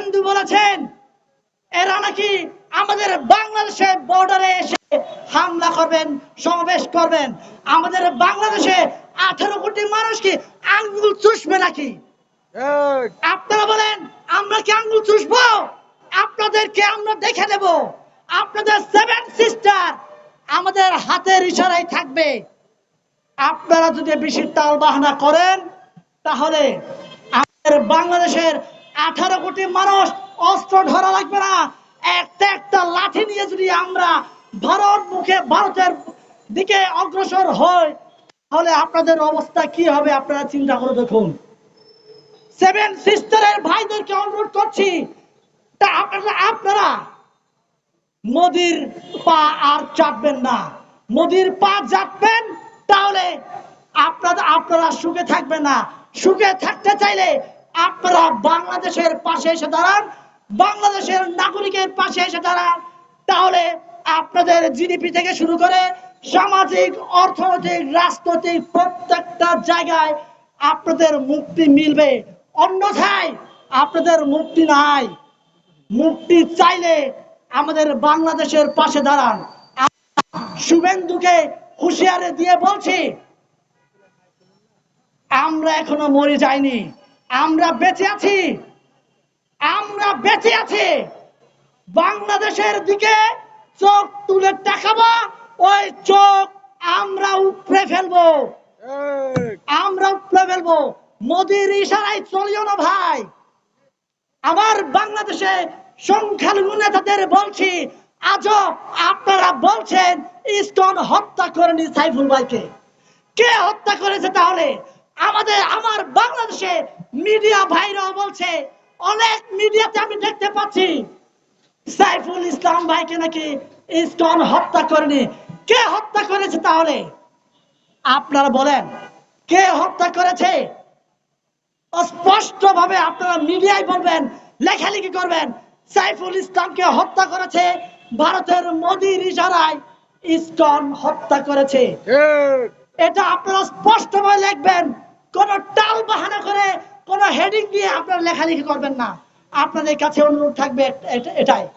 শুভেন্দু বলেছেন এরা নাকি আমাদের বাংলাদেশের বর্ডারে এসে হামলা করবেন সমাবেশ করবেন। আমাদের বাংলাদেশে আঠারো কোটি মানুষ কি আঙ্গুল চুষবে নাকি? আপনারা বলেন আমরা কি আঙ্গুল চুষবো? আপনাদেরকে আমরা দেখে নেব আপনাদের সেভেন সিস্টার আমাদের হাতের ইশারায় থাকবে। আপনারা যদি বেশি তাল বাহানা করেন তাহলে আমাদের বাংলাদেশের আঠারো কোটি মানুষ অস্ত্র ধরা লাগবে না। একটা একটা লাঠি নিয়ে যদি আমরা ভারত মুখে ভারতের দিকে অগ্রসর হই, তাহলে আপনাদের অবস্থা কি হবে আপনারা চিন্তা করে দেখুন। সেভেন সিস্টারের ভাইদেরকে অনুরোধ করছি, তা আপনারা আপনারা মোদির পা আর চাটবেন না। মোদির পা চাটবেন তাহলে আপনারা আপনারা সুখে থাকবেন না। সুখে থাকতে চাইলে আপনারা বাংলাদেশের পাশে এসে দাঁড়ান, বাংলাদেশের নাগরিকের পাশে এসে দাঁড়ান। তাহলে আপনাদের জিডিপি থেকে শুরু করে সামাজিক, অর্থনৈতিক, রাজনৈতিক প্রত্যেকটা জায়গায় আপনাদের মুক্তি মিলবে। অন্যথায় আপনাদের মুক্তি নাই। মুক্তি চাইলে আমাদের বাংলাদেশের পাশে দাঁড়ান। শুভেন্দুকে হুঁশিয়ারে দিয়ে বলছি, আমরা এখনও মরে যাইনি। আমরা বেঁচে আছি। আমরা বেঁচে আছি। বাংলাদেশের দিকে চোখ তুলে তাকাবো ওই চোখ আমরা উপড়ে ফেলব। আমরা উপড়ে ফেলব। মোদির ইশারায় চলিও না ভাই। আমার বাংলাদেশে সংখ্যালঘু নেতাদের বলছি আজও আপনারা বলছেন ইস্কন হত্যা করেনি সাইফুল ভাইকে। কে হত্যা করেছে তাহলে? আমাদের আমার বাংলাদেশে মিডিয়া ভাইরাও বলছে অনেক মিডিয়াতে আমি দেখতে পাচ্ছি সাইফুল ইসলাম ভাইকে নাকি ইস্কন হত্যা করেনি। কে হত্যা করেছে তাহলে? আপনারা বলেন কে হত্যা করেছে? স্পষ্ট ভাবে আপনারা মিডিয়ায় বলবেন লেখালেখি করবেন সাইফুল ইসলামকে হত্যা করেছে ভারতের মোদির ইশারায় ইসকন হত্যা করেছে। এটা আপনারা স্পষ্ট ভাবে লিখবেন। কোন টাল বাহানা করে কোন হেডিং দিয়ে আপনারা লেখালেখি করবেন না। আপনাদের কাছে অনুরোধ থাকবে এট- এট- এটাই।